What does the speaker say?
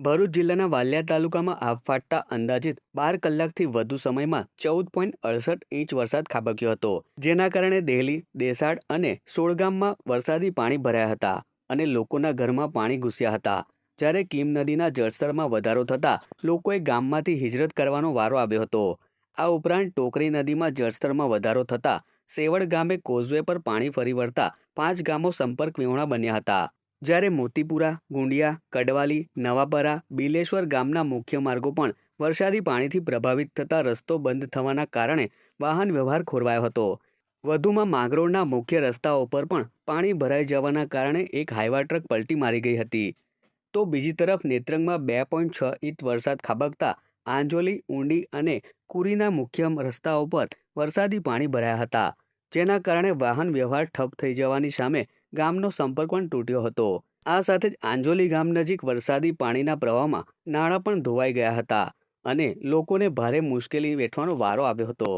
ભરૂચ જિલ્લાના વાલિયા તાલુકામાં આબ ફાટતા અંદાજિત બાર કલાકથી વધુ સમયમાં ચૌદ પોઈન્ટ અડસઠ ઇંચ વરસાદ ખાબક્યો હતો. જેના કારણે દેહલી, દેસાડ અને સોળગામમાં વરસાદી પાણી ભરાયા હતા અને લોકોના ઘરમાં પાણી ઘૂસ્યા હતા. જ્યારે કીમ નદીના જળસ્તરમાં વધારો થતાં લોકોએ ગામમાંથી હિજરત કરવાનો વારો આવ્યો હતો. આ ઉપરાંત ટોકરી નદીમાં જળસ્તરમાં વધારો થતાં સેવડ ગામે કોઝવે પર પાણી ફરી વળતા પાંચ ગામો સંપર્ક વિહોણા બન્યા હતા. જ્યારે મોતીપુરા, ગુંડિયા, કડવાલી, નવાપરા, બિલેશ્વર ગામના મુખ્ય માર્ગો પણ વરસાદી પાણીથી પ્રભાવિત થતા રસ્તો બંધ થવાના કારણે વાહન વ્યવહાર ખોરવાયો હતો. વધુમાં માંગરોળના મુખ્ય રસ્તાઓ પર પણ પાણી ભરાઈ જવાના કારણે એક હાઈવા ટ્રક પલટી મારી ગઈ હતી. તો બીજી તરફ નેત્રંગમાં બે પોઈન્ટ છ ઇંચ વરસાદ ખાબકતા આંજોલી, ઊંડી અને કુરીના મુખ્ય રસ્તાઓ પર વરસાદી પાણી ભરાયા હતા. જેના કારણે વાહન વ્યવહાર ઠપ થઈ જવાની સામે ગામનો સંપર્ક પણ તૂટ્યો હતો. આ સાથે જ આંજોલી ગામ નજીક વરસાદી પાણીના પ્રવાહમાં નાણાં પણ ધોવાઈ ગયા હતા અને લોકોને ભારે મુશ્કેલી વેઠવાનો વારો આવ્યો હતો.